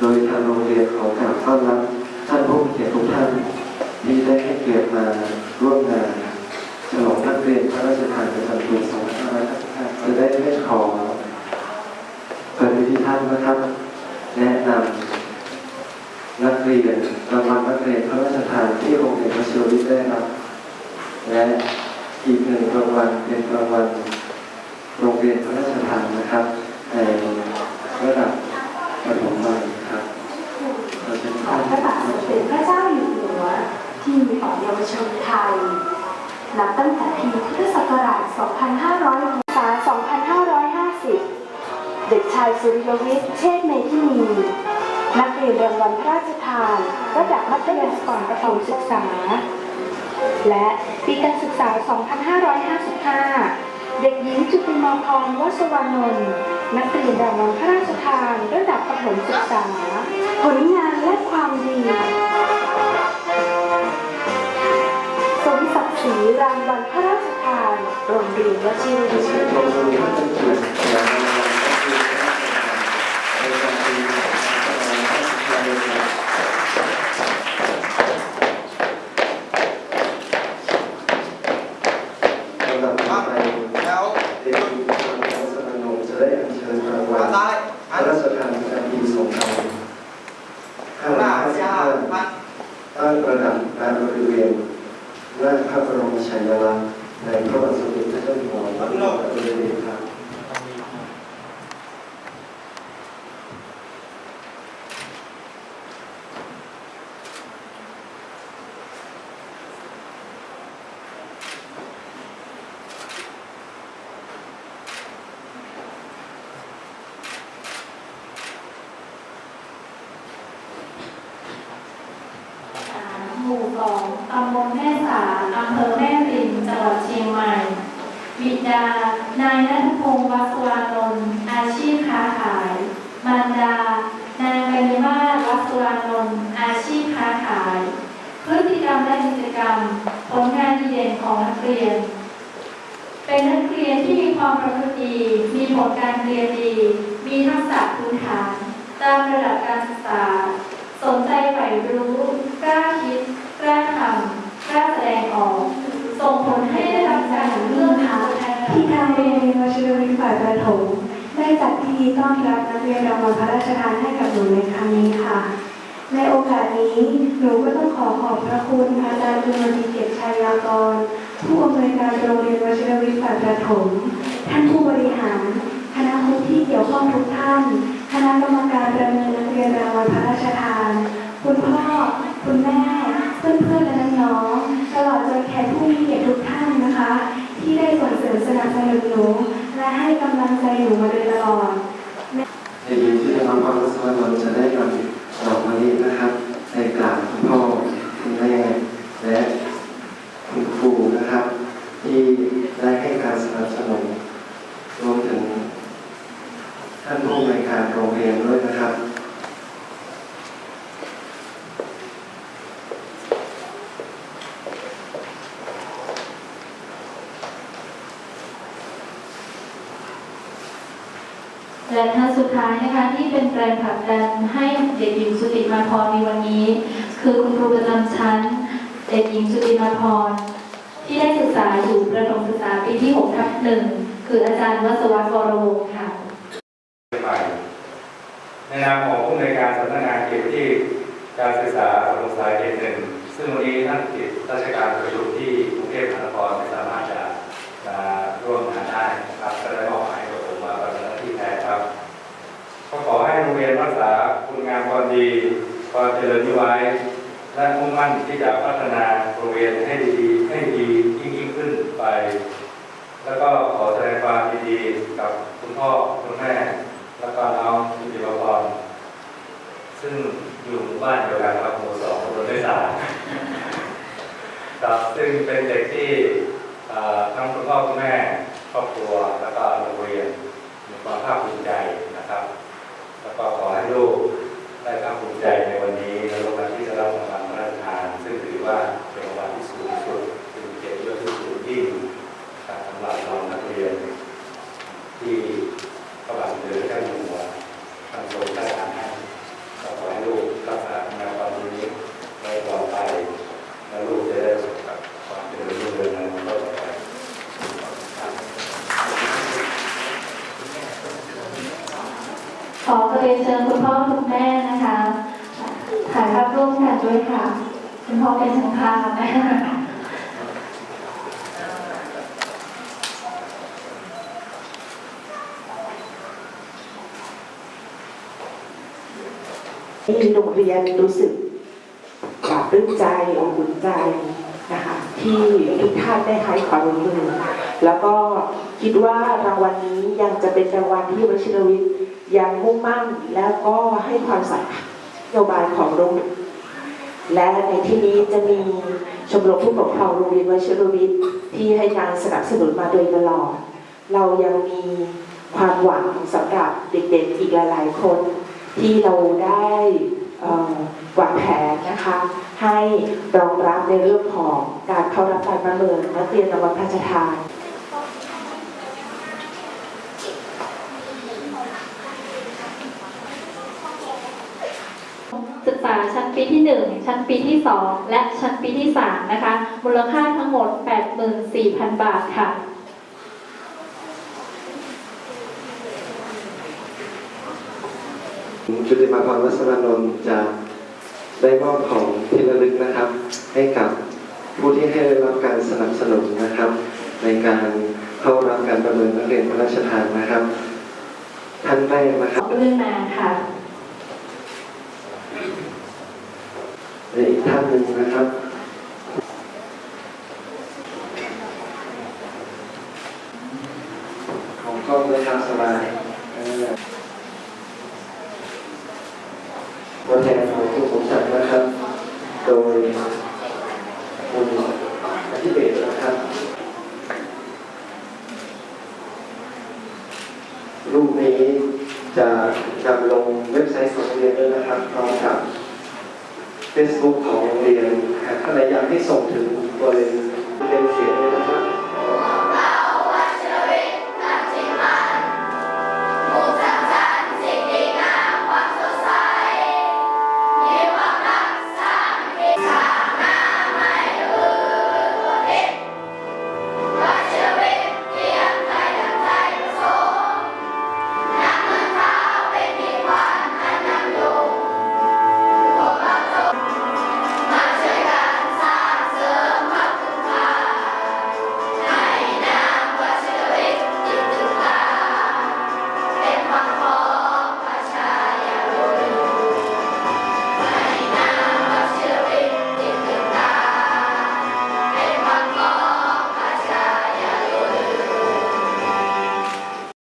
โดยทางโรงเรียนขอกราบต้อนรับท่านผู้มีเกียรติทุกท่านที่ได้ให้เกียรติมาร่วมงานฉลองนักเรียนพระราชทานประจำปี2555จะได้ให้ขอเปิดวิธีท่านนะครับ แนะนำนักเรียนรางวัลนักเรียนพระราชทานที่โรงเรียนวชิรวิทได้รับ และอีกหนึ่งรางวัลเป็นรางวัลโรงเรียนพระราชทานนะครับในระดับประถมวัยครับเราจะ ขอพระบาทสมเด็จพระเจ้าอยู่หัว ที่มีต่อเยาวชนไทย นับตั้งแต่ปีพุทธศักราช2550 เด็กชายสุริยวิทย์ เชษเมธินี นักเรียนรางวัลพระราชทาน ระดับมัธยมก่อนประถมศึกษา และปีการศึกษา 2555 เด็กหญิงจุติมาพรวัสวานนท์นักเรียนรางวัลพระราชทาน ระดับประถมศึกษา ผลงานและความดี โรงเรียนวชิรวิทเชิญย์ชมานเป็นเกียรติอย่างรางวัลนักเรียนพระราชทานในการปี2555ครับลำดับต่อไปแล้วเด็กหญิงพรวัสวานนท์จะได้อัญเชิญรางวัขาลซ้าระนราชทานประจำปี2555หน้าเช้า55พันตั้งระดับณบริเวณหน้าพระบรมฉายาลักษณ์ ในพระบาทสมเด็จพระเจ้าอยู่หัวรัชกาลที่สิบครับหมู่สองตำบลแม่สาอำเภอแม่ริ จังหวัดเชียงใหม่ บิดา นายนัทพงศ์วัสวานนท์อาชีพค้าขาย มารดา นางกนิมาศวัสวานนท์อาชีพค้าขาย พฤติกรรมและกิจกรรม ผลงานดีเด่นของนักเรียน เป็นนักเรียนที่มีความประพฤติดี มีผลการเรียนดี มีทักษะพื้นฐาน ตามระดับการศึกษา สนใจใฝ่รู้กล้าคิด กล้าทำ กล้าแสดงออก ส่งผลให้ได้รับการเลือกหาแทน ที่ทางโรงเรียนวชิรวิทย์ฝ่ายประถมได้จัดพิธีต้อนรับนักเรียนรางวัลพระราชทานให้กับหนูในครั้งนี้ค่ะ ในโอกาสนี้หนูก็ต้องขอขอบพระคุณอาจารย์ดุลดีเกียรติชัยยากร ผู้อำนวยการโรงเรียนวชิรวิทย์ฝ่ายประถม ท่านผู้บริหาร คณะครูที่เกี่ยวข้องทุกท่าน คณะกรรมการประเมินนักเรียนรางวัลพระราชทาน คุณพ่อ คุณแม่ เพื่อนๆและน้องๆตลอดจนแขกผู้มีเกียรติทุกท่านนะคะ ที่ได้ส่งเสริมสนับสนุนหนู และให้กำลังใจหนูมาโดยตลอดเด็กหญิงที่ได้รับความรักษานนจะได้นำดอกมะลินะครับในกราบคุณพ่อคุณแม่และคุณครูนะครับ ที่ได้ให้การสนับสนุนรวมถึงท่านผู้บริการโรงเรียนด้วยนะครับ และท่านสุดท้ายนะคะที่เป็นแรงผลักดันให้เด็กหญิงสุติมาพรในวันนี้ คือคุณครูประจำชั้น เด็กหญิงสุติมาพรที่ได้ศึกษาอยู่ประถมศึกษาปีที่6ทับหนึ่งคืออาจารย์วสวัสดิ์วรวงศ์ค่ะใหม่ในนามของผู้ในวยการสำนักงานเขตที่การศึกษาประถมศึกษาเขตหนึ่งซึ่งวันนี้ท่านติดราชการประชุ ความเจริญนี้ไว้และมุ่งมั่นที่จะพัฒนาโรงเรียนให้ดีๆให้ดียิ่งยิ่งขึ้นไป แล้วก็ขอแสดงความยินดีกับคุณพ่อคุณแม่ แล้วก็น้องคุณจิรพรซึ่งอยู่หมู่บ้านเดียวกันครับหมู่สองถนนด้สามครับซึ่งเป็นเด็กที่ทั้งคุณพ่อคุณแม่ครอบครัวแล้วก็โรงเรียนมีความภาคภูมิใจนะครับ แล้วก็ขอให้ลูกได้ภาคภูมิใจในวันนี้ในรางวัลที่จะรับรางวัลพระราชทาน ซึ่งถือว่าเป็นรางวัลที่สูงสุดเป็นเกียรติยศที่สูงยิ่งนะครับสำหรับเรานักเรียน ที่พระบาทสมเด็จพระเจ้าอยู่หัวทรงพระราชทานให้ก็ เชิญคุณพ่อคุณแม่นะคะถ่ายภาพร่วมกันด้วยค่ะ คุณพ่อเป็นช่างภาพนะคะที่โรงเรียนรู้สึกปลาบปลื้มใจอบอุ่นใจนะคะที่ทุกท่านได้ให้ความร่วมมือแล้วก็คิดว่ารางวัลนี้ยังจะเป็นรางวัลที่วชิรวิทย์ ยังมุ่งมั่นแล้วก็ให้ความสำคัญนโยบายของโรงเรียนและในที่นี้จะมีชมรมผู้ปกครองโรงเรียนวชิรวิทย์ที่ให้การสนับสนุนมาโดยตลอด เรายังมีความหวังสำหรับเด็กๆอีกหลายๆคน ที่เราได้เอ่อวางแผนนะคะให้รองรับในเรื่องของการเข้ารับการประเมินนักเรียนรางวัลพระราชทาน ศึกษาชั้นปี ที่ 1 ชั้นปีที่ 2 และชั้นปีที่ 3 นะคะ มูลค่าทั้งหมด 84,000 บาทค่ะจุติมาพรวัฒนานนท์จะได้มอบของที่ระลึกนะครับ ให้กับผู้ที่ให้ได้รับการสนับสนุนนะครับ ในการเข้ารับการประเมินนักเรียนพระราชทานนะครับ ท่านแรกนะครับเรื่องมาค่ะ อีกท่านหนึ่งนะครับของกล้องเลยครับสบายตัวแทนของคุณสมศักดิ์นะครับ โดยคุณอธิเบศนะครับรูปนี้จะนำลงเว็บไซต์ของโรงเรียนด้วยนะครับพร้อมกับ Facebook ของโรงเรียนหากท่านใดอยากให้ส่งถึงตัวเรียนเรียนเขียน